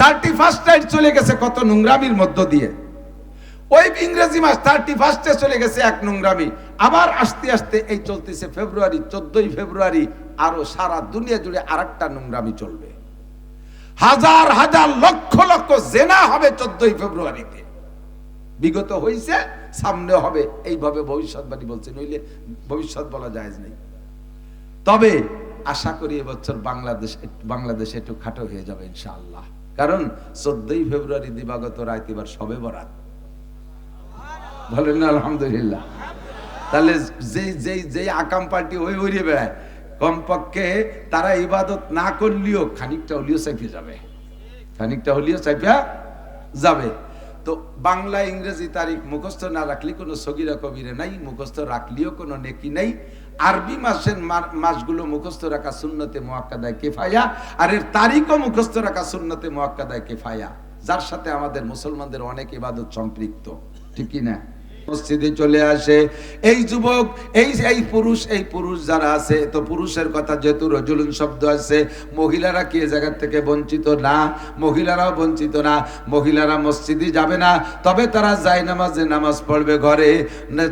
Thirty first night চলে গেছে কত নোংরামির মধ্য দিয়ে। ওই ইংরেজি মাস থার্টি ফার্স্টে চলে গেছে এক নোংরামি। আবার আস্তে আস্তে এই চলতেছে ফেব্রুয়ারি, চোদ্দই ফেব্রুয়ারি, আরও সারা দুনিয়া জুড়ে আর একটা নোংরামি চলবে। হাজার হাজার, লক্ষ লক্ষ জেনা হবে চোদ্দই ফেব্রুয়ারিতে। বিগত হয়েছে সামনে হবে, এইভাবে ভবিষ্যৎবাণী বলছে, নইলে ভবিষ্যৎ বলা যায় নেই। তবে আশা করি এবছর বাংলাদেশ বাংলাদেশ একটু খাটো হয়ে যাবে ইনশাআল্লাহ। কারণ চোদ্দই ফেব্রুয়ারি দিবাগত রাত এবার সবে বরাত। বলেন আলহামদুলিল্লাহ। তাহলে যেই যেই যেই আকাম পার্টি ওই উড়িয়ে বেড়ায়, কমপক্ষে তারা ইবাদত না করলেও খানিকটা হলিও চাইপে যাবে। খানিকটা হলিও চাইপা যাবে। তো বাংলা ইংরেজি তারিখ মুখস্থ না রাখলে কোনো সগিরা কবিরে নাই, মুখস্থ রাখলেও কোনো নেকি নাই। আরবি মাসের মাসগুলো মুখস্থ রাখা সুন্নতে মোয়াক্কাদায় কেফায়া, আর এর তারিখও মুখস্থ রাখা সুন্নতে মোয়াক্কাদায় কেফায়া। যার সাথে আমাদের মুসলমানদের অনেক ইবাদত সম্পৃক্ত, ঠিক কি না? মসজিদে চলে আসে। এই যুবক, এই এই পুরুষ এই পুরুষ যারা আছে, তো পুরুষের কথা যেহেতু রজুলুন শব্দ আছে, মহিলারা কি এ জায়গার থেকে বঞ্চিত? না, মহিলারাও বঞ্চিত না। মহিলারা মসজিদে যাবে না। তবে তারা যাই নামাজে নামাজ পড়বে ঘরে।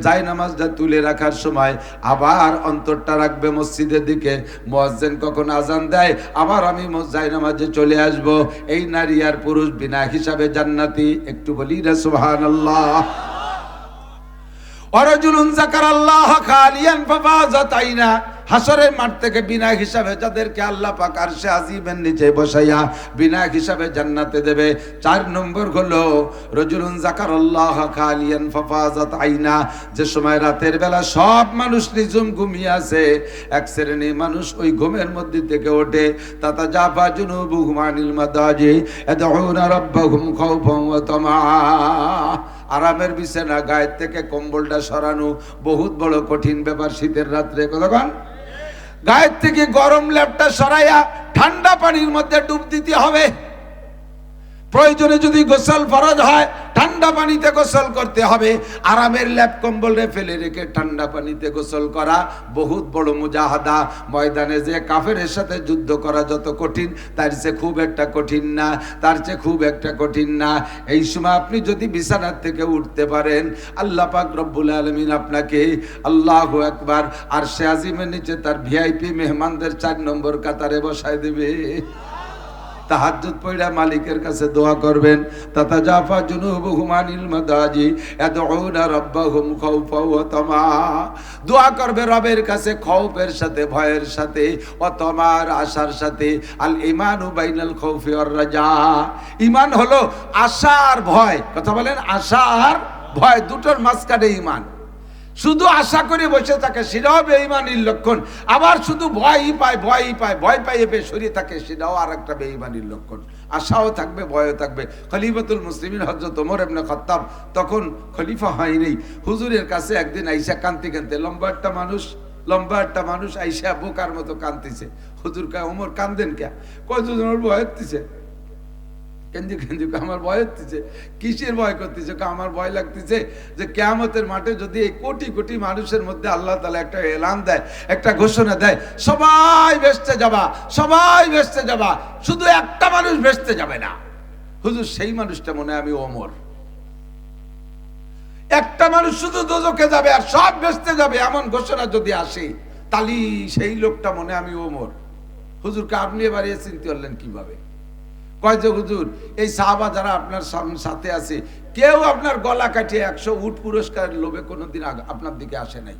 যাই নামাজটা তুলে রাখার সময় আবার অন্তরটা রাখবে মসজিদের দিকে। মসজেন কখন আজান দেয়? আবার আমি যাই নামাজে চলে আসব। এই নারী আর পুরুষ বিনা হিসাবে জান্নাতি। একটু বলি রে সুবহানাল্লাহ। অরজুলুন জাকার আল্লাহ খালিয়ান ফাফাজাত আইনা হাসরের মাঠ থেকে বিনা হিসাবে যাদেরকে আল্লাহ পাক আরশে আজিমের নিচে বসাইয়া বিনা হিসাবে জান্নাতে দেবে। চার নম্বর হলো, রজুলুন জাকার আল্লাহ খালিয়ান ফাফাজাত আইনা। যে সময় রাতের বেলা সব মানুষ নিজুম ঘুমিয়ে আছে, এক শ্রেণি মানুষ ওই ঘুমের মধ্যে থেকে ওঠে। তাতা জাফা জুনুবুহুম আনিল মাদাজি, ইয়াদউনা রাব্বাহুম খাউফান ওয়া তামা। আরামের বিছানা, গায়ের থেকে কম্বলটা সরানো, বহুত বড় কঠিন ব্যাপার শীতের রাত্রে কতক্ষণ গায়ের থেকে গরম ল্যাপটা সরাইয়া ঠান্ডা পানির মধ্যে ডুব দিতে হবে। প্রয়োজনে যদি গোসল ফরজ হয়, ঠান্ডা পানিতে গোসল করতে হবে। আরামের ল্যাপ কম্বলে ফেলে রেখে ঠান্ডা পানিতে গোসল করা বহুত বড় মুজাহাদা। ময়দানে যে কাফেরের সাথে যুদ্ধ করা যত কঠিন, তার চেয়ে খুব একটা কঠিন না, তার চেয়ে খুব একটা কঠিন না। এই সময় আপনি যদি বিছানার থেকে উঠতে পারেন, আল্লাহ পাক রব্বুল আলমিন আপনাকে আল্লাহ একবার আর সে আজিমের নিচে তার ভিআইপি মেহমানদের চার নম্বর কাতারে বসায় দেবে। তাহাজ্জুদ পড়া মালিকের কাছে দোয়া করবেন। তাতা জাফা জুনুবুহুম আনিল মাদাজি, ইয়াদউনা রাব্বাহুম খাউফা ওয়া তামা। দোয়া করবে রবের কাছে খৌফের সাথে, ভয়ের সাথে ও তমার আশার সাথে। আল ইমানু বাইনাল খাউফি ওয়ার রাজা। ইমান হলো আশা আর ভয়। কথা বলেন আশা আর ভয়, দুটোর মাঝখানে ঈমান শুধু আশা করে বসে থাকে, সেটাও বেঈমানির লক্ষণ। আবার শুধু ভয়ই পায় ভয়ই পায়, ভয় পাইয়ে পেয়ে সরিয়ে থাকে, সেটাও আর একটা বেঈমানির লক্ষণ। আশাও থাকবে, ভয়ও থাকবে। খলিফাতুল মুসলিমিন হজরত ওমর এমনি খত্তাব তখন খলিফা হয়নি হুজুরের কাছে একদিন আইসা কান্তি কানতে লম্বা একটা মানুষ, লম্বা একটা মানুষ আইসা বোকার মতো কান্দিছে হুজুর কা ওমর, কান্দেন কে? কয় ওর ভয় হতেছে কেঞ্জু কেঞ্জু আমার ভয় হচ্ছে, কিসের ভয় করতেছে? আমার ভয় লাগতেছে? যে কেয়ামতের মাঠে যদি এই কোটি কোটি মানুষের মধ্যে আল্লাহ তালা একটা এলান দেয়, একটা ঘোষণা দেয়, সবাই বেসতে যাবা, সবাই বেসতে যাবা, শুধু একটা মানুষ বেসতে যাবে না। হুজুর, সেই মানুষটা মনে আমি ওমর। একটা মানুষ শুধু দোজকে যাবে আর সব বেসতে যাবে, এমন ঘোষণা যদি আসে তালি সেই লোকটা মনে আমি ওমর। হুজুরকে আপনি এবারে চিনতে পারলেন কীভাবে? কয় যে, হুজুর, এই সাহাবা যারা আপনার সাথে আছে, কেউ আপনার গলা কাটিয়ে একশো উট পুরস্কার লোভে কোনোদিন দিন আপনার দিকে আসে নাই।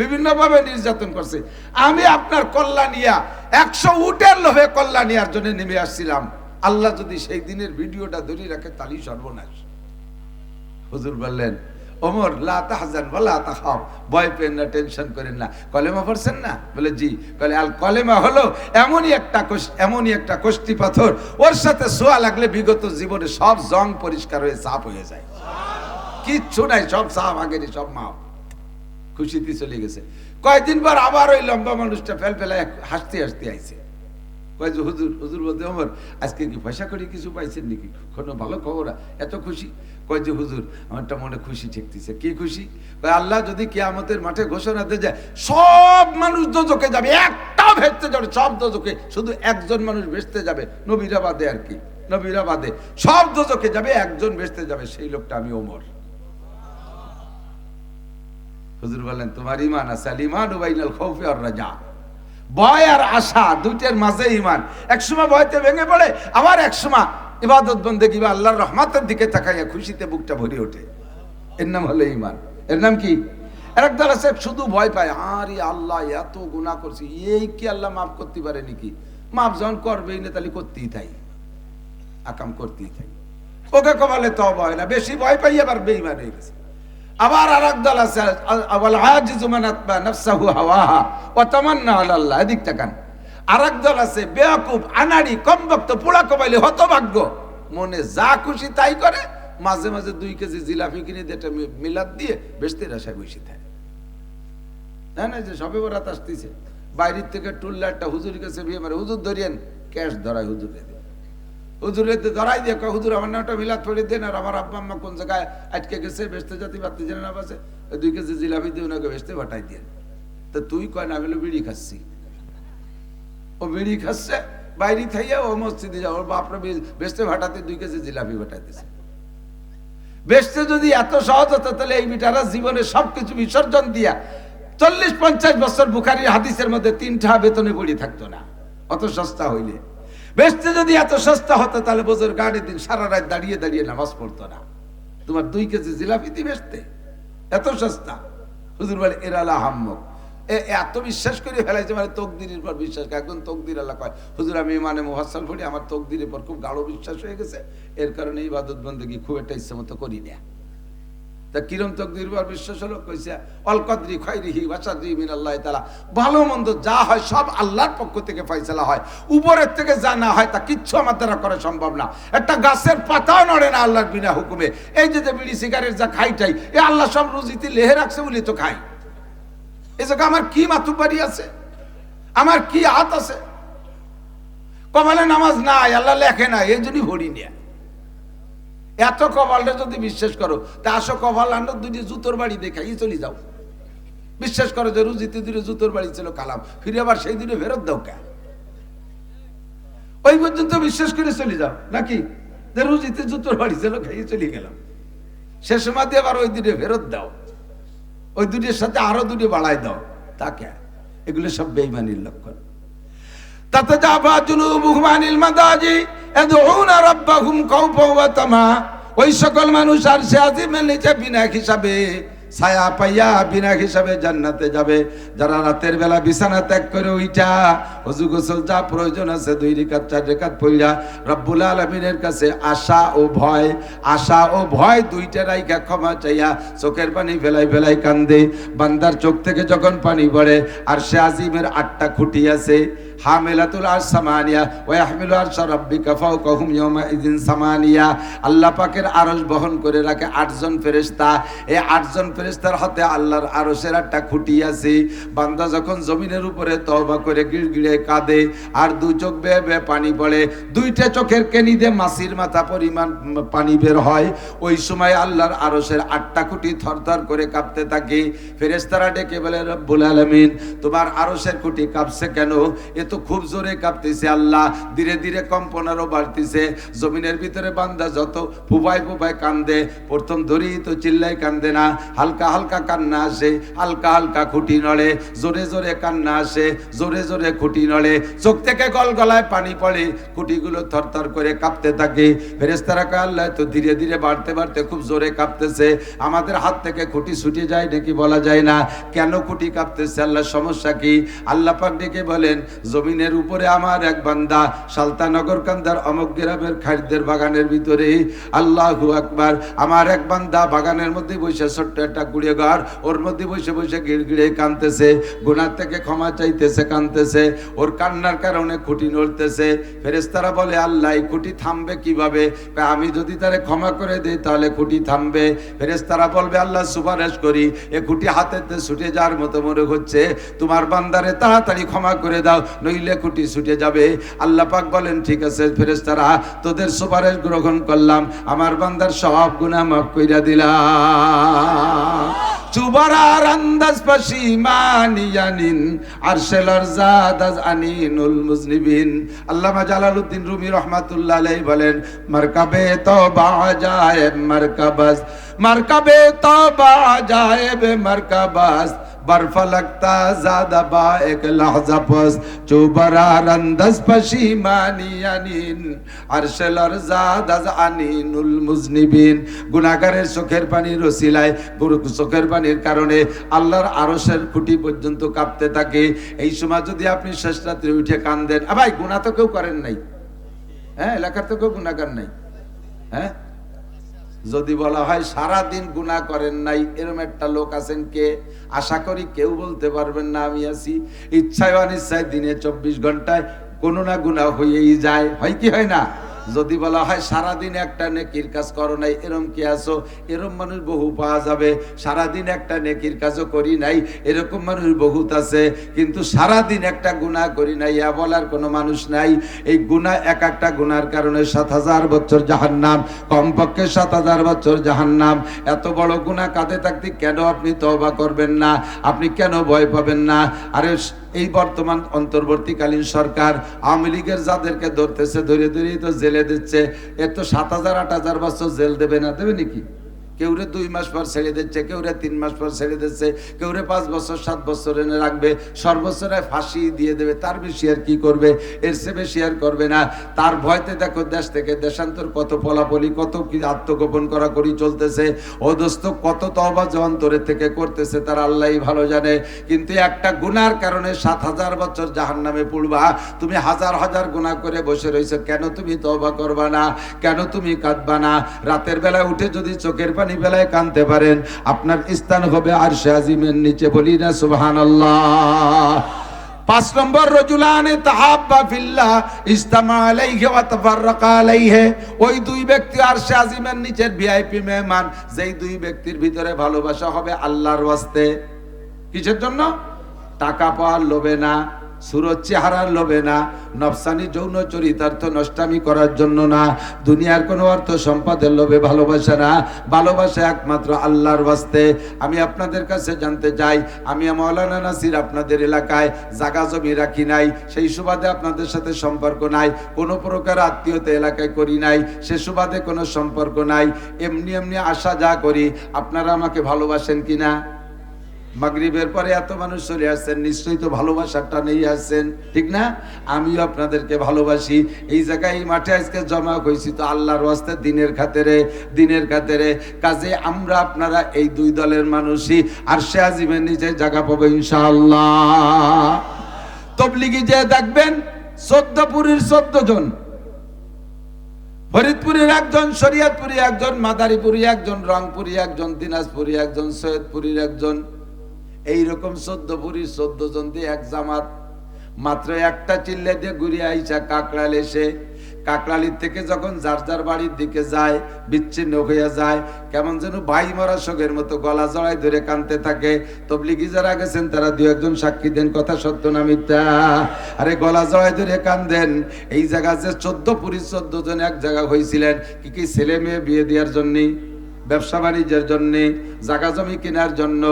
বিভিন্নভাবে নির্যাতন করছে। আমি আপনার কল্যাণিয়া একশো উটের লোভে কল্যাণিয়ার জন্য নেমে আসছিলাম। আল্লাহ যদি সেই দিনের ভিডিওটা ধরে রাখে তাহলেই সর্বনাশ। হুজুর বললেন ওমর, লা তাহজান পেন না, টেনশন করেন না। কলেমা পড়ছেন না? বলে, জি। কলে, আল কলেমা হলো এমনই একটা এমনই একটা কোষ্টি পাথর। ওর সাথে সোয়া লাগলে বিগত জীবনে সব জং পরিষ্কার হয়ে সাফ হয়ে যায়। কিচ্ছু নাই, সব সাফ, আগেরই সব মাপ খুশিতে চলে গেছে। কয়েকদিন পর আবার ওই লম্বা মানুষটা ফেল ফেলায় হাসতে হাসতে আইছে। কয় যে, হুজুর হুজুর বলতে ওমর, আজকে কি পয়সা করে কিছু পাইছেন নাকি? কোনো ভালো খবর? এত খুশি? কয় যে, হুজুর, আমারটা মনে খুশি কি খুশি? কয়, আল্লাহ যদি কিয়ামতের মাঠে ঘোষণা দিয়ে যায়, সব মানুষ দোজকে যাবে একটাও ভেসতে যাবে, সব দোজকে শুধু একজন মানুষ ভেসতে যাবে, নবীরা বাদে আর কি, নবীরা বাদে। সব দোজকে যাবে, একজন বেসতে যাবে, সেই লোকটা আমি ওমর। হুজুর বলেন তোমার ইমান আছে, আল ইমান উবাইনাল খৌফি আর রাজা। ভয় আর আশা, দুইটার মাঝে ইমান একসময় ভয়তে ভেঙে পড়ে, আবার একসময় ইবাদত বন্দে কিবা আল্লাহর রহমাতের দিকে তাকাইয়া খুশিতে বুকটা ভরে ওঠে। এর নাম হলো ইমান এর নাম কি? আর একদল আছে, শুধু ভয় পায় আরে আল্লাহ, এত গুনাহ করছি, এই কি আল্লাহ মাফ করতে পারে নাকি? মাফ যখন করবেই না, তাহলে করতেই তাই। আকাম করতেই থাই ওকে কমালে তো ভয় না, বেশি ভয় পাই আবার বেইমান হয়ে গেছে। আবার আর এক দল আছে আওয়াল আজিজু মান হাওয়াহা এদিক আর এক দল আছে, বেয়াকুব, আনাড়ি, কমবক্ত পোড়া কমাইলে হতভাগ্য। মনে যা খুশি তাই করে, মাঝে মাঝে দুই কেজি জিলাপি কিনে মি- মিলাদ দিয়ে বেশতের আশায় বসে থাকে। তাই না যে সবে বরাত আসতেছে। বাইরের থেকে টুল্লা একটা হুজুর কাছে বিয়ে মারে, হুজুর ধরিয়েন ক্যাশ ধরায় হুজুরে হুজুরে ধরাই দিয়ে কয়, হুজুর আমার নামটা মিলাদ পড়ে দেন আর আমার আব্বা আম্মা কোন জায়গায় আটকে গেছে বেসতে জাতি বাড়তে জেনে না বাসে দুই কেজি জিলাপি দিয়ে ওনাকে বেসতে ভাটাই দিয়ে তো তুই কয় না বলে বিড়ি খাচ্ছি। ও বিড়ি খাচ্ছে বাইরে থাইয়া ও মসজিদে যাও ওর বাপরা বেসতে ভাটাতে দুই কেজি জিলাপি ভাটাইতেছে বেসতে যদি এত সহজ হতো তাহলে এই বিটারা জীবনে সবকিছু বিসর্জন দিয়া চল্লিশ পঞ্চাশ বছর বুখারির হাদিসের মধ্যে তিনটা বেতনে পড়ে থাকতো না অত সস্তা হইলে। বেসতে যদি এত সস্তা হতো, তাহলে বোঝের গাড়ি দিন সারা রাত দাঁড়িয়ে দাঁড়িয়ে নামাজ পড়তো না। তোমার দুই কেজি জিলাপি দিয়ে বেসতে এত সস্তা। হুজুর বলে এরালা হাম্মক এত বিশ্বাস করে ফেলাইছে মানে তকদিরের পর বিশ্বাস একদম তকদির আল্লাহ কয়, হুজুর, আমি মানে মোহাসাল পড়ি, আমার তকদিরের পর খুব গাঢ় বিশ্বাস হয়ে গেছে। এর কারণে এই বাদত বন্দী খুব একটা ইচ্ছে মতো করি না। তা কিরম তকদির পর বিশ্বাস হলো, কইছে অলকদ্রি খৈরিহি বাসাদি মিন আল্লাহ তালা ভালো মন্দ যা হয় সব আল্লাহর পক্ষ থেকে ফয়সালা হয়। উপরের থেকে যা না হয় তা কিচ্ছু আমার দ্বারা করা সম্ভব না। একটা গাছের পাতাও নড়ে না আল্লাহর বিনা হুকুমে। এই যে বিড়ি সিগারেট যা খাইটাই এ আল্লাহ সব রুজিতে লেহে রাখছে বলে তো খাই এ জায়গা আমার কি মাতুবাড়ি আছে? আমার কি হাত আছে? কমালে নামাজ নাই, আল্লাহ লেখে না এই জন্যই ভরি নিয়ে। এত কপালটা যদি বিশ্বাস করো, তা আসো কপাল আনো দুটি জুতোর বাড়ি দেখাই চলে যাও। বিশ্বাস করো যে রুজিতে দূরে জুতোর বাড়ি ছিল কালাম, ফিরে আবার সেই দিনে ফেরত দাও কে? ওই পর্যন্ত বিশ্বাস করে চলে যাও, নাকি? যে রুজিতে জুতোর বাড়ি ছিল খাইয়ে চলে গেলাম। সে সময় দিয়ে আবার ওই দিনে ফেরত দাও। ওই দুটির সাথে আরও দুটি বাড়াই দাও। তা কে? এগুলো সব বেইমানির লক্ষণ। জুনুবুহুম আনিল মাদাজি ইয়াদউনা রাব্বাহুম খাওফাও ওয়া তামা ওই সকল মানুষ আর সে আজিমের নিচে বিনা হিসাবে ছায়া পাইয়া বিনা হিসাবে জান্নাতে যাবে। যারা রাতের বেলা বিছানা ত্যাগ করে ওইটা হজু গোসল যা প্রয়োজন আছে দুই রেখাত চার রেখাত পইরা রব্বুল আলমিনের কাছে আশা ও ভয়, আশা ও ভয় দুইটা রাইখা ক্ষমা চাইয়া চোখের পানি ফেলাই ফেলাই কান্দে। বান্দার চোখ থেকে যখন পানি পড়ে, আর সে আজিমের আটটা খুঁটি আছে হামেলাতুল আর সামানিয়া ওয়া ইয়াহমিলু আরশা রাব্বিকা ফাওকাহুম ইয়াওমা ইযিন সামানিয়া। আল্লাহ পাকের আরশ বহন করে রাখে আটজন ফেরেশতা। এই আটজন ফেরেশতার হাতে আল্লাহর আরশের একটা খুঁটি আছে। বান্দা যখন জমিনের উপরে তওবা করে গিড়গিড়ে কাঁদে আর দু চোখ বেয়ে বেয়ে পানি পড়ে, দুইটা চোখের কেনিদে মাসির মাথা পরিমাণ পানি বের হয়। ওই সময় আল্লাহর আরশের আটটা খুঁটি থরথর করে কাঁপতে থাকে। ফেরেশতারা ডেকে বলে, রব্বুল আলামিন, তোমার আরশের খুঁটি কাঁপছে কেন? এ তো খুব জোরে কাঁপতেছে আল্লাহ। ধীরে ধীরে কম্পন আরও বাড়তেছে। জমিনের ভিতরে বান্দা যত ফুপায় ফুপায় কান্দে, প্রথম ধরেই তো চিল্লাই কান্দে না। হালকা হালকা কান্না আসে, হালকা হালকা খুঁটি নড়ে, জোরে জোরে কান্না আসে, জোরে জোরে খুঁটি নড়ে। চোখ থেকে গল গলায় পানি পড়ে, খুঁটিগুলো থরথর করে কাঁপতে থাকে। ফেরেস্তারা আল্লাহ তো ধীরে ধীরে বাড়তে বাড়তে খুব জোরে কাঁপতেছে। আমাদের হাত থেকে খুঁটি ছুটে যায় নাকি বলা যায় না? কেন খুঁটি কাঁপতেছে? আল্লাহ সমস্যা কি? আল্লাহ পাক ডেকে বলেন জমিনের উপরে আমার এক বান্দা, সালতানগর কান্দার অমক গ্রামের খাদ্যের বাগানের ভিতরে। আল্লাহু আকবার, আমার এক বান্দা বাগানের মধ্যে বসে ছোট্ট একটা গুড়িয়ে ঘর ওর মধ্যে বসে বসে গিড়গিড়ে কানতেছে গুনার থেকে ক্ষমা চাইতেছে কানতেছে ওর কান্নার কারণে খুঁটি নড়তেছে। ফেরেস্তারা বলে, আল্লাহ খুঁটি থামবে কীভাবে? আমি যদি তারে ক্ষমা করে দেই, তাহলে খুঁটি থামবে। ফেরেস্তারা বলবে, আল্লাহ, সুপারিশ করি, এ খুঁটি হাতেতে ছুটে যাওয়ার মতো মনে হচ্ছে। তোমার বান্দারে তাড়াতাড়ি ক্ষমা করে দাও নইলে খুঁটি ছুটে যাবে। আল্লাহ পাক বলেন, ঠিক আছে ফেরেস্তারা তোদের সুপারিশ গ্রহণ করলাম। আমার বান্দার সব গুনাহ মাফ কইরা দিলাম। চুবারার আন্দাজ পাশিমানিয়ানিন আরশেলার জাদাজ আনিনুল মুজনিবিন। আল্লামা জালালউদ্দিন রুমি রহমাতুল্লাহ আলাইহি বলেন, মারকাবে তওবা আজায়েব মারকাবাস মারকাবে তওবা আজায়েব برف لگتا زیادہ با ایک لحظہ پس چو برار اندز پشیمانی انین عرش الارزاد از انین المذنبین চোখের পানির কারণে আল্লাহর আরশের খুঁটি পর্যন্ত কাঁপতে থাকে। এই সময় যদি আপনি শেষ রাত্রে উঠে কান্দেন ভাই গুণা তো কেউ করেন নাই। হ্যাঁ এলাকার তো কেউ গুণাকার নাই। হ্যাঁ যদি বলা হয় সারা দিন গুণা করেন নাই, এরম একটা লোক আছেন কে? আশা করি কেউ বলতে পারবেন না আমি আছি। ইচ্ছায় অনিচ্ছায় দিনে চব্বিশ ঘন্টায় কোনো না গুণা হয়েই যায়। হয় কি হয় না? যদি বলা হয় সারাদিন একটা নেকির কাজ করো নাই, এরম কি আছো? এরম মানুষ বহু পাওয়া যাবে। সারাদিন একটা নেকির কাজও করি নাই, এরকম মানুষ বহুত আছে। কিন্তু সারাদিন একটা গুনাহ করি নাই ইয়া বলার কোনো মানুষ নাই। এই গুনাহ এক একটা গুনার কারণে সাত হাজার বছর জাহান্নাম, কমপক্ষে সাত হাজার বছর জাহান্নাম। এত বড় গুনাহ কাঁধে থাকতে কেন আপনি তওবা করবেন না? আপনি কেন ভয় পাবেন না? আরে এই বর্তমান অন্তর্বর্তীকালীন সরকার আওয়ামী লীগের যাদেরকে ধরতেছে, ধরে ধরেই তো জেলে দিচ্ছে এর তো সাত হাজার, আট হাজার বছর জেল দেবে না দেবে নাকি? কেউরে দুই মাস পর ছেড়ে দিচ্ছে, কেউরে তিন মাস পর ছেড়ে দিচ্ছে, কেউরে পাঁচ বছর, সাত বছর এনে রাখবে সর্বছরে ফাঁসি দিয়ে দেবে, তার বেশি আর কি করবে? এর চেয়ে বেশি আর করবে না। তার ভয়তে দেখো দেশ থেকে দেশান্তর কত পলাপলি, কত কি আত্মগোপন করা করি চলতেছে। অদস্ত কত তহবা যে অন্তরের থেকে করতেছে, তার আল্লাহই ভালো জানে। কিন্তু একটা গুনার কারণে সাত হাজার বছর জাহান নামে পড়বা। তুমি হাজার হাজার গুণা করে বসে রয়েছো কেন তুমি তবা করবা না? কেন তুমি কাঁদবা না? রাতের বেলায় উঠে যদি চোখের পানি বেলায় কানতে পারেন। আপনার স্থান হবে আর আজিমের নিচে। বলি না সুবহান পাঁচ নম্বর, রজুলানে তাহাব্বা ফিল্লাহ ইস্তামা ওয়া তাফাররাকা ওই দুই ব্যক্তি আজিমের নিচের ভিআইপি মেহমান। যেই দুই ব্যক্তির ভিতরে ভালোবাসা হবে আল্লাহর ওয়াস্তে। কিসের জন্য? টাকা পাওয়ার লোভে না। সুরজ চেহারার লোভে না, নফসানি যৌন চরিতার্থ নষ্টামি করার জন্য না, দুনিয়ার কোনো অর্থ সম্পদের লোভে ভালোবাসা না, ভালোবাসা একমাত্র আল্লাহর বাস্তে। আমি আপনাদের কাছে জানতে চাই, আমি মৌলানা নাসির আপনাদের এলাকায় জাগা জমি রাখি নাই, সেই সুবাদে আপনাদের সাথে সম্পর্ক নাই, কোনো প্রকার আত্মীয়তা এলাকায় করি নাই, সে সুবাদে কোনো সম্পর্ক নাই, এমনি এমনি আশা যা করি, আপনারা আমাকে ভালোবাসেন কিনা? মাগরিবের পরে এত মানুষ চলে আসছেন, নিশ্চয়ই তো ভালোবাসার টানেই আসছেন। ঠিক না? আমিও আপনাদেরকে ভালোবাসি। এই জায়গায়, এই মাঠে আজকে জমা হয়েছি তো আল্লাহর ওয়াস্তে দিনের খাতেরে দিনের খাতেরে। কাজে আমরা আপনারা এই দুই দলের মানুষই, আর সে আজিমের নিচে জায়গা পাবো ইনশাআল্লাহ। তবলিগি যে দেখবেন, চোদ্দপুরীর চোদ্দ জন ফরিদপুরের একজন, শরিয়তপুরি একজন, মাদারীপুরী একজন, রংপুরী একজন, দিনাজপুরী একজন, সৈয়দপুরীর একজন। এইরকম চোদ্দ পুরীর চোদ্দ জন দিয়ে এক জামাত। মাত্র একটা চিল্লে দিয়ে ঘুরে আইসা কাকড়াল এসে। কাকড়ালির থেকে যখন যার যার বাড়ির দিকে যায়, বিচ্ছিন্ন হয়ে যায়, কেমন যেন ভাই মরা শোকের মতো গলা জড়াই ধরে কানতে থাকে। তবলিগি যারা গেছেন, তারা দু একজন সাক্ষী দেন, কথা সত্য না মিথ্যা? আরে গলা জড়াই ধরে কান্দেন এই জায়গা যে চোদ্দ পুরী চোদ্দ জন এক জায়গা হয়েছিলেন কি কি ছেলে মেয়ে বিয়ে দেওয়ার জন্যই ব্যবসা বাণিজ্যের জন্য জায়গা জমি কেনার জন্য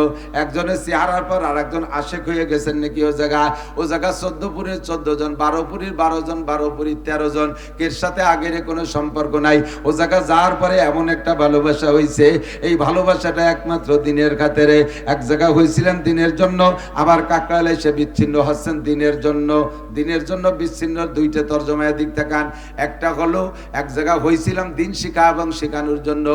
একজনের চেহারার পর আর একজন আশেক হয়ে গেছেন নাকি ও জায়গা? ও জায়গা চোদ্দ পুরীর চোদ্দ জন, বারো পুরীর বারো জন, বারো পুরীর তেরো জন। এর সাথে আগের কোনো সম্পর্ক নাই? ও জায়গা যাওয়ার পরে এমন একটা ভালোবাসা হয়েছে এই ভালোবাসাটা একমাত্র দিনের খাতেরে। এক জায়গা হয়েছিলেন দিনের জন্য, আবার কাকড়ালে সে বিচ্ছিন্ন হচ্ছেন দিনের জন্য। দিনের জন্য বিচ্ছিন্ন দুইটা তর্জমায় দিক থাকান একটা হলো, এক জায়গা হয়েছিলাম দিন শিখা এবং শেখানোর জন্য।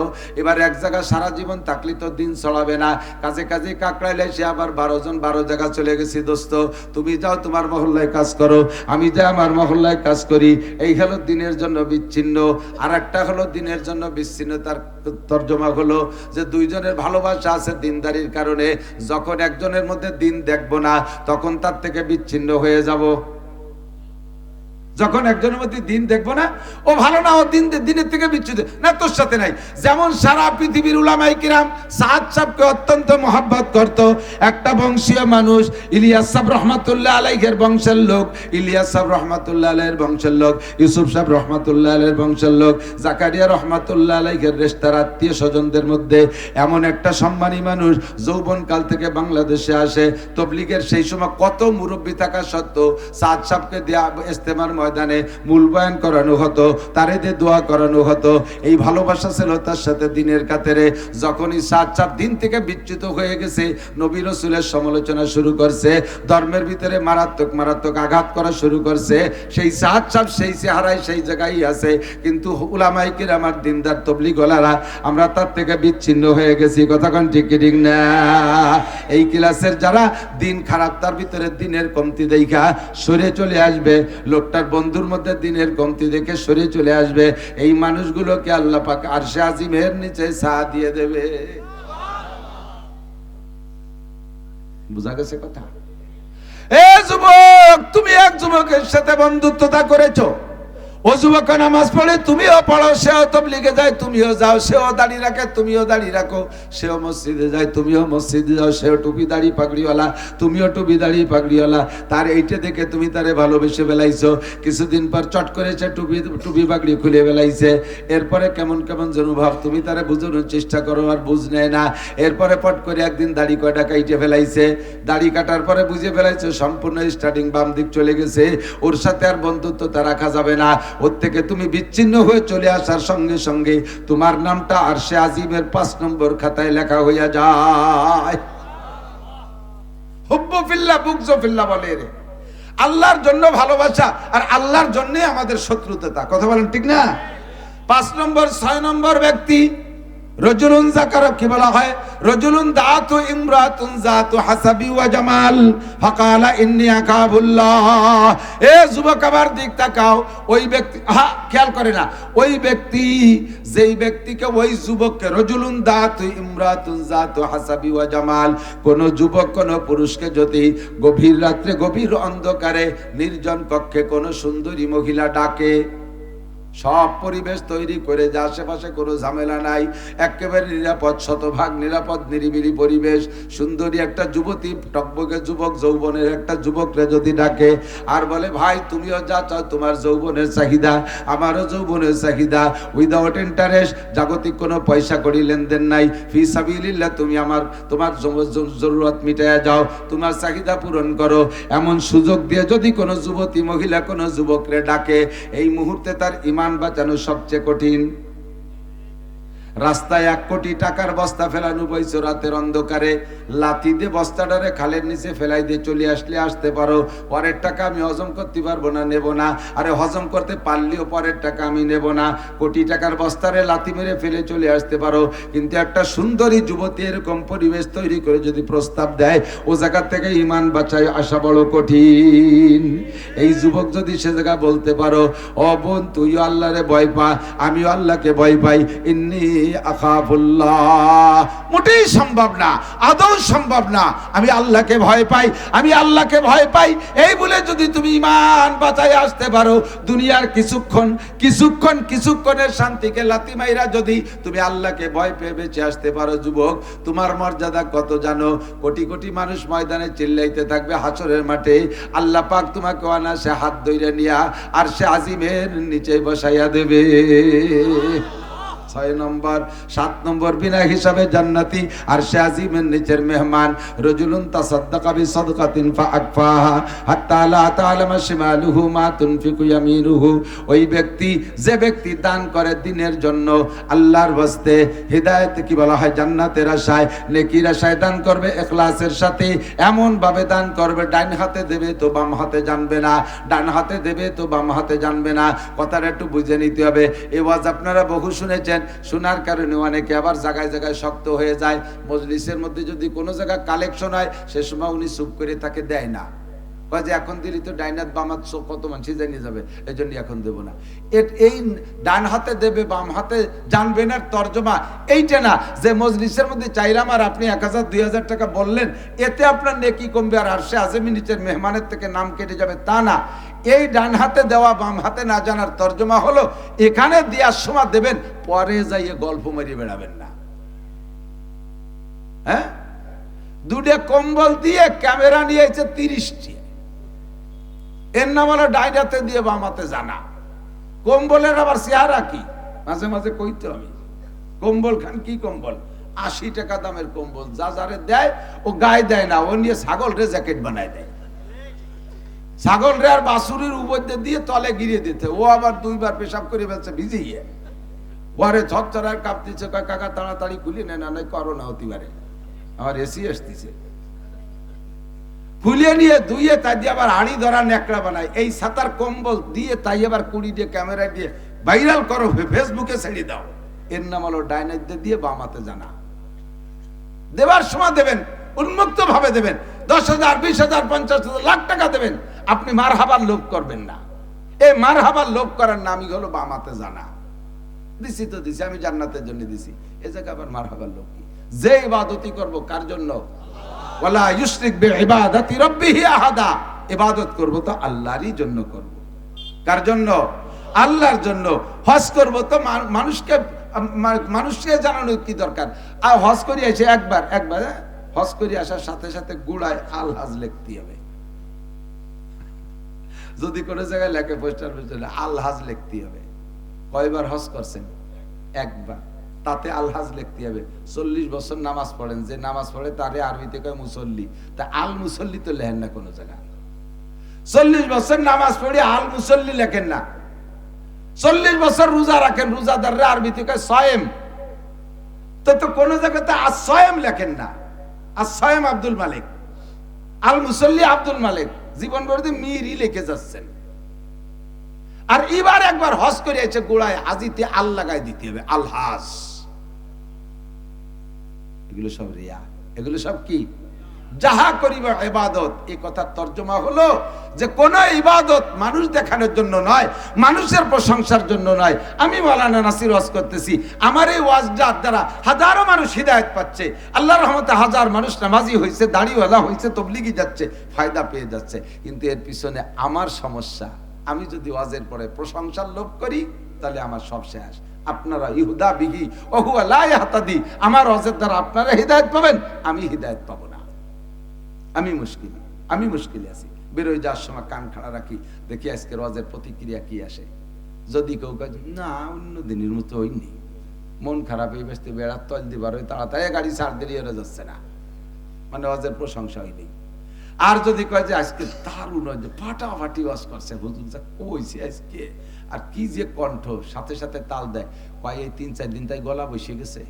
এবার এক জায়গা সারা জীবন থাকলে তো দিন ছড়াবে না। কাজে কাজে কাকড়াইলে সে আবার বারো জন বারো জায়গা চলে গেছি, দোস্ত। তুমি যাও তোমার মহল্লায় কাজ করো। আমি যাই আমার মহল্লায় কাজ করি, এই হলো দিনের জন্য বিচ্ছিন্ন। আর একটা হলো দিনের জন্য বিচ্ছিন্ন তার তর্জমা হলো যে দুইজনের ভালোবাসা আছে দিনদারির কারণে। যখন একজনের মধ্যে দিন দেখব না, তখন তার থেকে বিচ্ছিন্ন হয়ে যাব। যখন একজনের মধ্যে দিন দেখব না, ও ভালো না, ও দিন দিনের থেকে বিচ্ছুত না, তোর সাথে নাই। যেমন সারা পৃথিবীর উলামাই কিরাম সাদ সাহকে অত্যন্ত মহাব্বত করত। একটা বংশীয় মানুষ, ইলিয়াস সাহেব রহমাতুল্লাহ আলাইহের বংশের লোক, ইলিয়াস সাহেব রহমাতুল্লাহ আলাইয়ের বংশের লোক, ইউসুফ সাহেব রহমাতুল্লাহ আলাইয়ের বংশের লোক, জাকারিয়া রহমাতুল্লাহ আলাইহের রেস্তার আত্মীয় স্বজনদের মধ্যে এমন একটা সম্মানী মানুষ যৌবন কাল থেকে বাংলাদেশে আসে। তবলিগের সেই সময় কত মুরব্বী থাকা সত্ত্বেও সাদ সাহেবকে দেয়া ইস্তেমার ময়দানে মূলবায়ন করানো হতো, তারে দিয়ে করানো হতো। এই ভালোবাসা ছিল তার সাথে দিনের কাতেরে। যখনই সাদ সাহেব দিন থেকে বিচ্যুত হয়ে গেছে, নবী রসুলের সমালোচনা শুরু করছে, ধর্মের ভিতরে মারাত্মক মারাত্মক আঘাত করা শুরু করছে, সেই সাদ সাহেব সেই চেহারায় সেই জায়গায় আছে। কিন্তু উলামাইকের আমার দিনদার তবলি গলারা আমরা তার থেকে বিচ্ছিন্ন হয়ে গেছি। কথা কোন ঠিক ঠিক না? এই ক্লাসের যারা দিন খারাপ, তার ভিতরে দিনের কমতি দেখা, সরে চলে আসবে। লোকটার বন্ধুর মধ্যে দিনের কমতি দেখে সরে চলে আসবে। এই মানুষগুলোকে আল্লাহ পাক আরশে আজিমের নিচে সা দিয়ে দেবে। বুঝা গেছে কথা? এ যুবক, তুমি এক যুবকের সাথে বন্ধুত্বতা করেছ। ও যুবক নামাজ পড়ে, তুমিও পড়ো, সেও তবলিগে যায়, তুমিও যাও, সেও দাড়ি রাখে, তুমিও দাড়ি রাখো, সেও মসজিদে যায়, তুমিও মসজিদে যাও, সেও টুপি দাড়ি পাগড়িওয়ালা, তুমিও টুপি দাড়ি পাগড়িওয়ালা, তার এইটা দেখে তুমি তারে ভালোবেসে বেলাইছো কিছুদিন পর চট করেছে টুপি টুপি পাগড়ি খুলে বেলাইছে এরপরে কেমন কেমন যেন ভাব, তুমি তারে বুঝানোর চেষ্টা করো আর বুঝ নেয় না। এরপরে পট করে একদিন দাড়ি কয়টা কাইটে ফেলাইছে। দাড়ি কাটার পরে বুঝে ফেলাইছে, সম্পূর্ণ স্টার্টিং বাম দিক চলে গেছে। ওর সাথে আর বন্ধুত্ব তা রাখা যাবে না। ওর থেকে তুমি বিচ্ছিন্ন হয়ে চলে আসার সঙ্গে সঙ্গে তোমার নামটা আর সে আজিমের পাঁচ নম্বর খাতায় লেখা হইয়া যায়। হুব্বু ফিল্লা, বুকজো ফিল্লা বলে রে। আল্লাহর জন্য ভালোবাসা আর আল্লাহর জন্যে আমাদের শত্রুতা কথা বলেন ঠিক না? পাঁচ নম্বর, ছয় নম্বর ব্যক্তি রজুলুন জাকারক বলা হয়? রজুলুন দাতু ইমরাতুন জাতু হাসাবি ওয়া জামাল। ফাকালা ইন্নী আকাবুল্লাহ। এ যুবক আবার দিক তাকাও। ওই ব্যক্তি হা খেয়াল করে না। ওই ব্যক্তি, যেই ব্যক্তিকে ওই যুবককে রজুলুন দাতু ইমরাতুন জাতু হাসাবি ওয়া জামাল। কোন যুবক, কোন পুরুষকে যদি গভীর রাত্রে, গভীর অন্ধকারে, নির্জন কক্ষে কোন সুন্দরী মহিলা ডাকে সব পরিবেশ তৈরি করে যে আশেপাশে কোনো ঝামেলা নাই, একেবারে নিরাপদ, শতভাগ নিরাপদ, নিরিবিলি পরিবেশ। সুন্দরী একটা যুবতী টকবকে যুবক, যৌবনের একটা যুবকরে যদি ডাকে, আর বলে, ভাই, তুমিও যা চাও, তোমার যৌবনের চাহিদা, আমারও যৌবনের চাহিদা। উইদাউট ইন্টারেস্ট জাগতিক কোনো পয়সা করি লেনদেন নাই। ফি সাবিলিল্লাহ, তুমি আমার, তোমার জরুরত মিটাইয়া যাও, তোমার চাহিদা পূরণ করো। এমন সুযোগ দিয়ে যদি কোনো যুবতী, মহিলা কোনো যুবকরে ডাকে, এই মুহূর্তে তার ইমান বাঁচানো সবচেয়ে কঠিন। রাস্তায় এক কোটি টাকার বস্তা ফেলানো বইছো রাতের অন্ধকারে। লাথি দিয়ে বস্তাটারে খালের নিচে ফেলাই দিয়ে চলে আসলে আসতে পারো। পরের টাকা আমি হজম করতে পারব না, নেব না। আরে হজম করতে পারলেও পরের টাকা আমি নেব না। কোটি টাকার বস্তারে লাথি মেরে ফেলে চলে আসতে পারো। কিন্তু একটা সুন্দরী যুবতী এরকম পরিবেশ তৈরি করে যদি প্রস্তাব দেয়, ও জায়গা থেকে ইমান বাঁচায় আসা বড় কঠিন। এই যুবক যদি সে জায়গা বলতে পারো, ও বোন, তুইও আল্লাহরে ভয় পা, আমিও আল্লাহকে ভয় পাই। ইন্নি মোটেই সম্ভব না, আদৌ সম্ভব না। আমি আল্লাহকে ভয় পাই, আমি আল্লাহকে ভয় পাই। এই বলে যদি তুমি ইমান বাঁচাই আসতে পারো, দুনিয়ার কিছুক্ষণ কিছুক্ষণ, কিছুক্ষণের শান্তিকে লাতি মাইরা যদি তুমি আল্লাহকে ভয় পেয়ে বেঁচে আসতে পারো, যুবক, তোমার মর্যাদা কত জানো? কোটি কোটি মানুষ ময়দানে চিল্লাইতে থাকবে হাসরের মাঠে। আল্লাহ পাক তোমাকে আনা সে হাত ধইরা নিয়া আর সে আজিমের নিচে বসাইয়া দেবে। ছয় নম্বর, সাত নম্বর বিনা হিসাবে জান্নাতি। আর সে আজিমের নিচের মেহমান, রজুলুন তাসাদ্দাকা বি সাদকাতিন ফাআকফাহা, হাত্তা লা তা'লামা শিমালুহু মা তুনফিকু ইয়ামিনুহু। ওই ব্যক্তি, যে ব্যক্তি দান করে দিনের জন্য, আল্লাহর ওয়াস্তে হিদায়াত কি বলা হয়? জান্নাতের আশায়, নেকির আশায় দান করবে, ইখলাসের সাথে এমন ভাবে দান করবে, ডান হাতে দেবে তো বাম হাতে জানবে না, ডান হাতে দেবে তো বাম হাতে জানবে না। কথাটা একটু বুঝে নিতে হবে। এ ওয়াজ আপনারা বহু শুনেছেন শোনার কারণে অনেকে আবার জায়গায় জায়গায় শক্ত হয়ে যায়। মজলিসের মধ্যে যদি কোনো জায়গায় কালেকশন হয়, সে সময় উনি চুপ করে তাকে দেয় না। কয় যে এখন দিলি তো ডাইনাত বামাত কত মানুষ জানিয়ে যাবে এই এখন দেবো না। এই ডান হাতে দেবে, বাম হাতে জানবেন আর তর্জমা এইটা না যে মজলিসের মধ্যে চাইলাম আর আপনি এক হাজার, দুই হাজার টাকা বললেন, এতে আপনার নেকি কমবে আর আজমি নিচের মেহমানের থেকে নাম কেটে যাবে, তা না। এই ডান হাতে দেওয়া, বাম হাতে না জানার তর্জমা হলো, এখানে দেওয়ার সময় দেবেন, পরে যাইয়ে গল্প মারিয়ে বেড়াবেন না। হ্যাঁ? দুটে কম্বল দিয়ে ক্যামেরা নিয়েছে তিরিশটি। এর নাম হলো ডাইনাতে দিয়ে বামাতে জানা। কম্বলের আবার চেহারা কি? মাঝে মাঝে কইতে আমি, কম্বল খান কি কম্বল? আশি টাকা দামের কম্বল, যা যারে দেয়, ও গায়ে দেয় না, ও নিয়ে ছাগল রে জ্যাকেট বানায় দেয়। ছাগল রে আর বাসুরির উপর দিয়ে তলে গিরিয়ে দিতে, ও আবার দুইবার পেশাব করে ফেলছে ভিজিয়ে ওরে ছচ্ছরার কাঁপতেছে কাকা, তাড়াতাড়ি খুলি নেন না নয় করোনা হতে পারে আমার এসি আসতেছে। ফুলিয়ে নিয়ে ধুইয়ে তাই দিয়ে আবার হাড়ি ধরা ন্যাকড়া বানায়। এই সাতার কম্বল দিয়ে তাই আবার কুড়ি দিয়ে ক্যামেরা দিয়ে ভাইরাল করো ফেসবুকে ছেড়ে দাও। এর নাম হলো ডাইনাইতে দিয়ে বামাতে জানা। দেবার সময় দেবেন উন্মুক্ত ভাবে দেবেন, দশ হাজার, বিশ হাজার, পঞ্চাশ হাজার, লাখ টাকা দেবেন। আপনি মার হাবার লোভ করবেন না। এই মার হাবার লোভ করার নামই হলো বামাতে জানা। দিছি তো দিছি, আমি জান্নাতের জন্য দিছি। এ জায়গায় আবার মার হাবার লোক কি? যে ইবাদতি করব, কার জন্য? ওয়ালা আহাদা। ইবাদত করব তো আল্লাহরই জন্য করব। কার জন্য? আল্লাহর জন্য। হজ করব তো মানুষকে মানুষকে কি দরকার? আর হজ করে একবার একবার হ্যাঁ? হজ করে আসার সাথে সাথে গুড়ায় আল হাজ লিখতে হবে। যদি কোনো জায়গায় লেখে পোস্টার পোস্টার, আল হাজ লিখতে হবে। কয়বার হজ করছেন? একবার। তাতে আলহাজ লিখতে হবে। চল্লিশ বছর নামাজ পড়েন, যে নামাজ পড়ে তারে আরবিতে কয় মুসল্লি। তা আল মুসল্লি তো লেখেন না কোনো জায়গায় চল্লিশ বছর নামাজ পড়ে আল মুসল্লি লেখেন না। চল্লিশ বছর রোজা রাখেন, রোজাদাররা আরবিতে কয় সয়েম। তো তো কোনো জায়গাতে আসয়েম লেখেন না। আসয়েম আব্দুল মালিক। আল মুসল্লি আব্দুল মালিক। জীবন বর্তী মিরই লিখে যাচ্ছেন। আর এবার একবার হজ করে গোড়ায়, আজিতে আল লাগাই দিতে হবে আলহাস এগুলো সব রিয়া। এগুলো সব কি? যাহা করিব ইবাদত। এই কথার তর্জমা হলো যে, কোন ইবাদত মানুষ দেখানোর জন্য নয়, মানুষের প্রশংসার জন্য নয়। আমি মালানা নাসির ওয়াজ করতেছি। আমার এই ওয়াজটার দ্বারা হাজারো মানুষ হৃদায়ত পাচ্ছে। আল্লাহ রহমতে হাজার মানুষ নামাজি হয়েছে দাড়িওয়ালা হয়েছে তবলিগি যাচ্ছে, ফায়দা পেয়ে যাচ্ছে। কিন্তু এর পিছনে আমার সমস্যা। আমি যদি ওয়াজের পরে প্রশংসার লোভ করি, তাহলে আমার সব শেষ। আপনারা ইহুদা বিহি, ওহুয়া লা ইয়াহতাদি, আমার ওয়াজের দ্বারা আপনারা হিদায়ত পাবেন, আমি হিদায়ত পাবো না। আমি মুশকিল, আমি মুশকিলে আছি। বেরোয় যাওয়ার সময় কান খাড়া রাখি, দেখি আজকের ওয়াজের প্রতিক্রিয়া কি আসে। যদি কেউ কয় না, অন্য দিনের মতো হয়নি। মন খারাপ এই ব্যস্ত বেড়ার তল দিবার ওই তাড়াতাড়ি গাড়ি ছাড় দিলে ওরা যাচ্ছে না। মানে ওয়াজের প্রশংসা হয়নি। আর যদি কয় যে, আজকে দারুণ হয় ফাটাফাটি ওয়াজ করছে, হুজুর যা কইছে আজকে। আর কি যে কণ্ঠ, সাথে সাথে তাল দেয়। কয় তিন চার দিন তাই গলা বসে গেছে।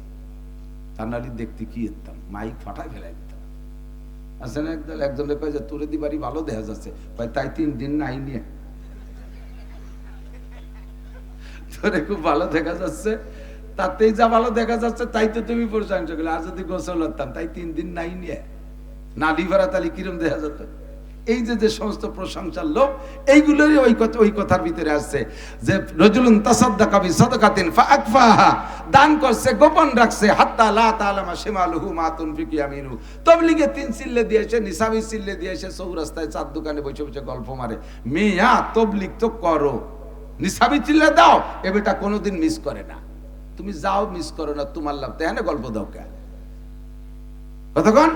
নালি দেখতে কি যেতাম মাইক ফাটাই ফেলাই দিতাম। আসলে একদল একজনে কয় যে, তোরে দিবারই ভালো দেখা যাচ্ছে। কয়, তাই তিন দিন নাই নিয়ে। তোরে খুব ভালো দেখা যাচ্ছে। তাতেই যা ভালো দেখা যাচ্ছে, তাই তো তুমি প্রশংসা করলে। আর যদি গোসল হতাম তাই তিন দিন নাই নিয়ে। না লিভারা তাহলে কিরম দেখা যেত এই যে যে সমস্ত প্রশংসার লোক, এইগুলোরই ওই কথা, ওই কথার ভিতরে আসছে যে, রজুলুন তাসাদ্দাকা বি সাদাকাতিন ফাআকফাহা দান করছে, গোপন রাখছে, হাত্তা লা তাআলামা শিমালুহু তিন সিল্লে দিয়েছে নিসাবি সিল্লে দিয়েছে চৌরাস্তায় চার দোকানে বসে বসে গল্প মারে। মিয়া, তবলিগ তো করো। নিসাবি চিল্লে দাও, এ বেটা কোনোদিন মিস করে না। তুমি যাও, মিস করো না, তোমার লাভ। তাই না গল্প দাও কে? কতক্ষণ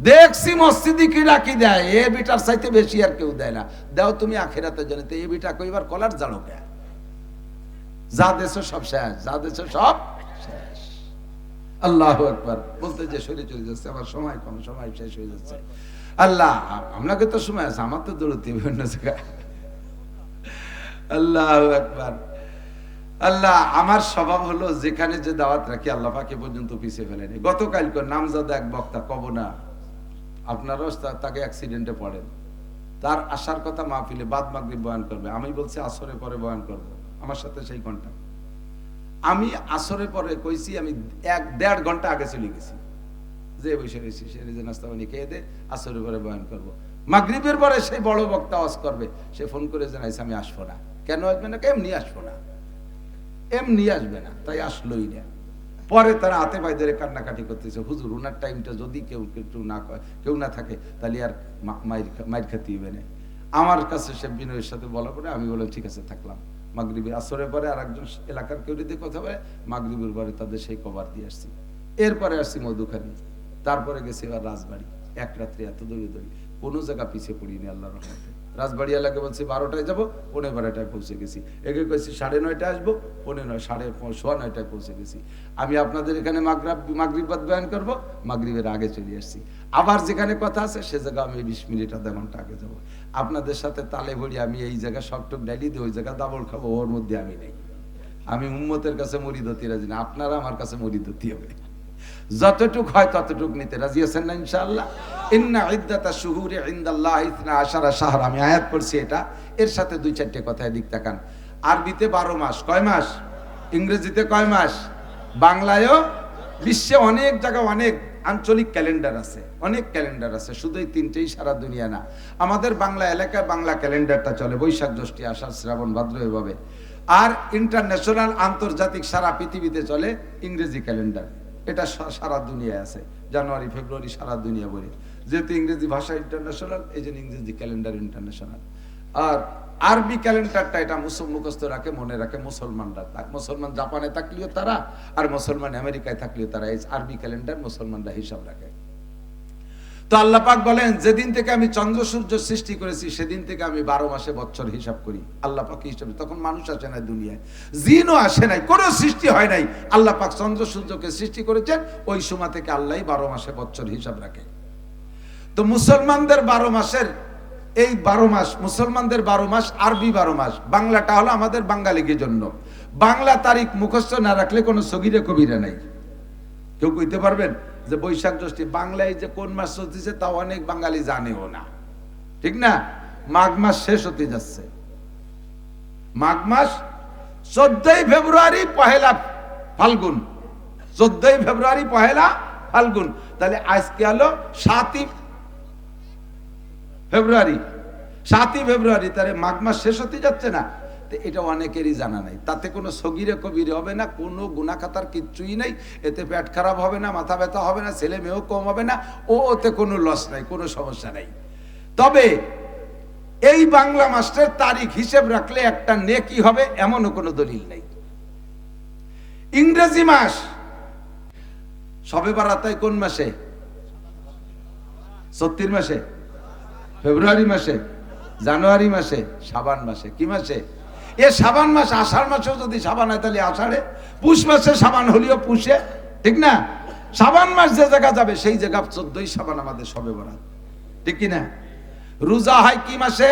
দেখছি মসজিদি কি দেয়? এ বিটার চাইতে বেশি আর কেউ দেয় না। দাও তুমি আখেরাতের জন্য। তো এ বিটা কইবার কলার জানো কে? যা দেশ সব শেষ। যা দেশ সব আল্লাহ একবার বলতে যে সরে চলে যাচ্ছে আমার সময় কম, সময় শেষ হয়ে যাচ্ছে। আল্লাহ, আপনাকে তো সময় আছে, আমার তো দৌড়তে অন্য জায়গায়। আল্লাহ একবার আল্লাহ, আমার স্বভাব হলো যেখানে যে দাওয়াত রাখি, আল্লাহ পাকে পর্যন্ত পিছিয়ে ফেলেনি। গতকাল নামজাদা এক বক্তা, কব না। আপনারাও তাকে অ্যাক্সিডেন্টে পড়েন। তার আসার কথা মাহফিলে বাদ মাগরিব বয়ান করবে। আমি বলছি আসরে পরে বয়ান করব। আমার সাথে সেই ঘণ্টা। আমি আসরে পরে কইছি, আমি এক দেড় ঘণ্টা আগে চলে গেছি। যে বসে রয়েছি সে নিজে নাস্তা পানি খেয়ে দে আসরে পরে বয়ান করব। মাগরিবের পরে সেই বড় বক্তা ওয়াজ করবে। সে ফোন করে জানাইছে, আমি আসব না। কেন আসবে না? এমনি আসব না? এমনি আসবে না। তাই আসলোই না। পরে তারা হাতে ধরে কান্নাকাটি করতেছে। হুজুর ওনার টাইমটা যদি কেউ কেউ না কেউ না থাকে, তাহলে আর মা- মাইর খা- হবে না। আমার কাছে সে বিনয়ের সাথে বলা পরে আমি বললাম, ঠিক আছে, থাকলাম। মাগরিবে আসরের পরে আর একজন এলাকার কেউ যদি কথা বলে, মাগরিবের পরে তাদের সেই কভার দিয়ে আসছি। এরপরে আসছি মধুখানি। তারপরে গেছি এবার রাজবাড়ি। এক রাত্রি এত দৌড়ে দৌড়ি। কোনো জায়গা পিছিয়ে পড়িনি আল্লাহ রহমতে। রাজবাড়ি এলাকা বলছি বারোটায় যাব, পৌনে বারোটায় পৌঁছে গেছি। একে কইছি সাড়ে নয়টায় আসব, পৌনে নয়, সাড়ে সোয়া নয়টায় পৌঁছে গেছি। আমি আপনাদের এখানে মাগরাব মাগরিবাদ বয়ান করব, মাগরিবের আগে চলে আসছি। আবার যেখানে কথা আছে, সে জায়গা আমি বিশ মিনিট, আধা ঘণ্টা আগে যাব। আপনাদের সাথে তালে ভরি আমি এই জায়গা সবটুক ডালি দিই ওই জায়গা দাবল খাব, ওর মধ্যে আমি নেই। আমি উম্মতের কাছে মরিদতি রাজি না, আপনারা আমার কাছে মরিদতি হবে। যতটুক হয় ততটুক নিতে রাজি আছেন না ইনশাআল্লাহ? ইন্না ইদ্দাতা শুহুরি ইনদাল্লাহ ইসনা আশারা শাহর। আমি আয়াত পড়ছি এটা। এর সাথে দুই চারটে কথা দিক তাকান। আরবিতে বারো মাস। কয় মাস? ইংরেজিতে কয় মাস? বাংলায়ও বিশ্বে অনেক জায়গায় অনেক আঞ্চলিক ক্যালেন্ডার আছে। অনেক ক্যালেন্ডার আছে। শুধু এই তিনটেই সারা দুনিয়া না। আমাদের বাংলা এলাকায় বাংলা ক্যালেন্ডারটা চলে। বৈশাখ জ্যৈষ্ঠী, আষাঢ়, শ্রাবণ, ভাদ্র এভাবে। আর ইন্টারন্যাশনাল আন্তর্জাতিক সারা পৃথিবীতে চলে ইংরেজি ক্যালেন্ডার। এটা সারা দুনিয়ায় আছে। জানুয়ারি, ফেব্রুয়ারি, সারা দুনিয়া বলে। যেহেতু ইংরেজি ভাষা ইন্টারন্যাশনাল এই জন্য ইংরেজি ক্যালেন্ডার ইন্টারন্যাশনাল আর আরবি ক্যালেন্ডারটা এটা মুসল মুখস্থ রাখে, মনে রাখে মুসলমানরা থাক মুসলমান জাপানে থাকলেও তারা, আর মুসলমান আমেরিকায় থাকলেও তারা এই আরবি ক্যালেন্ডার মুসলমানরা হিসাব রাখে। তো আল্লাহ পাক বলেন, যেদিন থেকে আমি চন্দ্র সূর্য সৃষ্টি করেছি, সেদিন থেকে আমি বারো মাসে বছর হিসাব করি। আল্লাহ পাক হিসাবে। তখন মানুষ আসে না দুনিয়ায়, জিনও আসে নাই, কোনো সৃষ্টি হয় নাই। আল্লাহ পাক চন্দ্র সূর্যকে সৃষ্টি করেছেন, ওই সময় থেকে আল্লাহ বারো মাসে বছর হিসাব রাখে। তো মুসলমানদের বারো মাসের, এই বারো মাস, মুসলমানদের বারো মাস, আরবি বারো মাস, বাংলাটা হলো আমাদের বাঙালিকে জন্য। বাংলা তারিখ মুখস্থ না রাখলে কোনো সগিরে কবিরা নাই। কেউ কইতে পারবেন? যে বৈশাখ জ্যৈষ্ঠী বাংলায় যে কোন মাস চলতেছে তা অনেক বাঙালি জানেও না। ঠিক না? মাঘ মাস শেষ হতে যাচ্ছে। মাঘ মাস চোদ্দই ফেব্রুয়ারি পহেলা ফাল্গুন। চোদ্দই ফেব্রুয়ারি পহেলা ফাল্গুন। তাহলে আজকে হলো সাতই ফেব্রুয়ারি। সাতই ফেব্রুয়ারি, তাহলে মাঘ মাস শেষ হতে যাচ্ছে না। এটা অনেকেরই জানা নাই। তাতে কোনো সগিরে কবিরে হবে না, কোনো গুণাখাতার কিচ্ছুই নেই। এতে পেট খারাপ হবে না, মাথা ব্যথা হবে না, ছেলে মেয়েও কম হবে না, ও ওতে কোনো লস নাই, কোনো সমস্যা নাই। তবে এই বাংলা মাসের তারিখ হিসেব রাখলে একটা নেকি হবে, এমনও কোনো দলিল নেই। ইংরেজি মাস, সবে বারাতায় কোন মাসে? সত্তর মাসে? ফেব্রুয়ারি মাসে? জানুয়ারি মাসে? সাবান মাসে? কি মাসে? এ সাবান মাস আষাঢ় মাসেও যদি সাবান হয় তাহলে আষাঢ়ে। পুষ মাসে সাবান হলিও পুষে, ঠিক না? সাবান মাস যে জায়গা যাবে, সেই জায়গা চোদ্দই সাবান আমাদের সবে বরাত। ঠিক কি না রোজা হয় কি মাসে?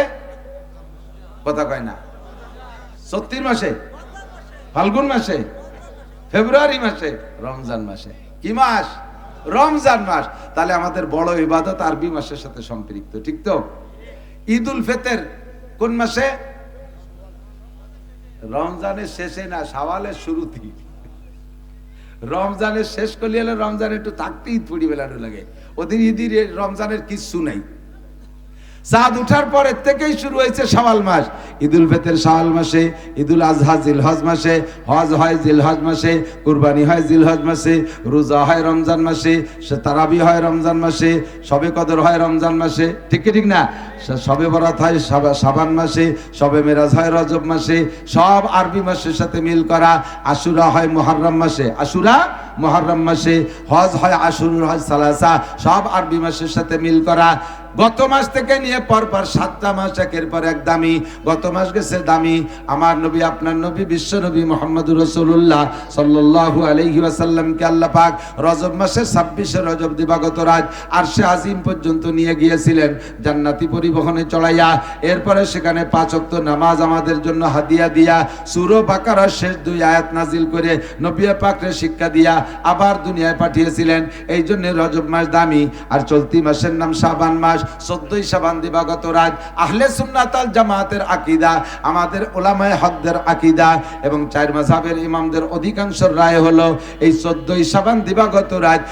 কথা কয় না। সত্তর মাসে? ফাল্গুন মাসে? ফেব্রুয়ারি মাসে? রমজান মাসে। কি মাস? রমজান মাস। তাহলে আমাদের বড় ইবাদত আরবি মাসের সাথে সম্পৃক্ত, ঠিক তো? ঈদ উল ফেতের কোন মাসে? রমজানের শেষে না সাওয়ালের শুরুতেই। রমজানের শেষ করলে রমজান একটু থাকতেই থুড়ি বেলানো লাগে। ওদিন ইদির রমজানের কিচ্ছু নাই। চাঁদ উঠার পরের থেকেই শুরু হয়েছে শাওয়াল মাস। ঈদুল ফিতর শাওয়াল মাসে, ঈদুল আজহা জিলহজ মাসে, হজ হয় জিলহজ মাসে, কুরবানি হয় জিলহজ মাসে, রোজা হয় রমজান মাসে তারাবি হয় রমজান মাসে সবে কদর হয় রমজান মাসে। ঠিক ঠিক না? সবে বরাত হয় সাবা- সাবান মাসে সবে মেরাজ হয় রজব মাসে, সব আরবি মাসের সাথে মিল করা আশুরা হয় মুহররম মাসে। আশুরা, মুহররম মাসে, হজ হয় আশুর হজ সালাসা, সব আরবি মাসের সাথে মিল করা গত মাস থেকে নিয়ে পর পর সাতটা মাস একের পর এক দামি। গত মাস গেছে দামি। আমার নবী, আপনার নবী, বিশ্ব নবী মোহাম্মদ রসুল্লাহ সাল্লাল্লাহু আলাইহি ওয়াসাল্লামকে আল্লাহ পাক রজব মাসের ছাব্বিশে রজব দিবাগত রাজ আর সে আজিম পর্যন্ত নিয়ে গিয়েছিলেন জান্নাতি পরিবহনে চড়াইয়া। এরপরে সেখানে পাঁচ ওয়াক্ত নামাজ আমাদের জন্য হাদিয়া দিয়া সুরো বাকারার শেষ দুই আয়াত নাজিল করে নবিয়া পাকরে শিক্ষা দিয়া আবার দুনিয়ায় পাঠিয়েছিলেন। এই জন্য রজব মাস দামি। আর চলতি মাসের নাম শাবান মাস। চোদ্দই সাবান দিবাগত রাত। আহলে সুন্নাতাল জামাতের আকিদা, আমাদের ওলামায়ে হকদের আকিদা এবং চার মাযহাবের ইমামদের অধিকাংশ রায় হলো এই চোদ্দই সাবান দিবাগত রাত।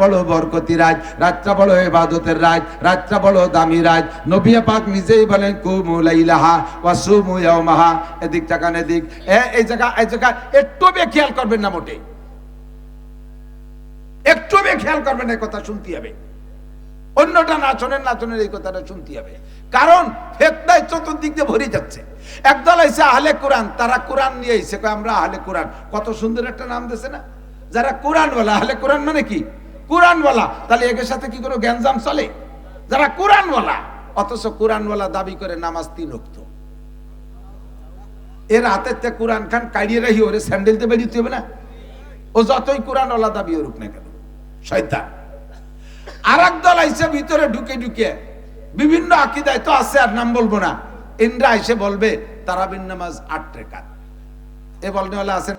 বড় বরকতি রাত, রাতটা বড় ইবাদতের রাত বড় দামি রাত। নবী পাক নিজেই বলেন ইয়াওমাহা। এদিক এই জায়গা এই জায়গা, একটু বে খেয়াল করবেন না মোটেই একটু বে খেয়াল করবেন এই কথা শুনতে হবে। অন্যটা নাচনের নাচনের এই কথাটা শুনতে হবে। কারণ ফেতনায় চতুর্দিক দিয়ে ভরে যাচ্ছে। একদল আইসে আহলে কোরআন, তারা কোরআন নিয়ে আইসে আমরা আহলে কোরআন। কত সুন্দর একটা নাম দিয়েছে না? যারা কোরআন বলা আহলে কোরআন মানে কি? কোরআন বলা তাহলে একের সাথে কি কোনো জ্ঞানজাম চলে? যারা কোরআন বলা অথচ কোরআন বলা দাবি করে নামাজ তিন রক্ত এর হাতের তে কোরআন খান কাড়িয়ে রাখি, ওরে স্যান্ডেলতে বেরিয়ে হবে না? ও যতই কোরআন ওলা দাবি ওরুক না কেন? শয়তান। আর এক দল আইসে ভিতরে ঢুকে ঢুকে। বিভিন্ন আকিদায় তো আছে, আর নাম বলব না। ইন্দ্রা আইসে বলবে, তারাবিন নামাজ আট রেখাত। এ বলনে আছে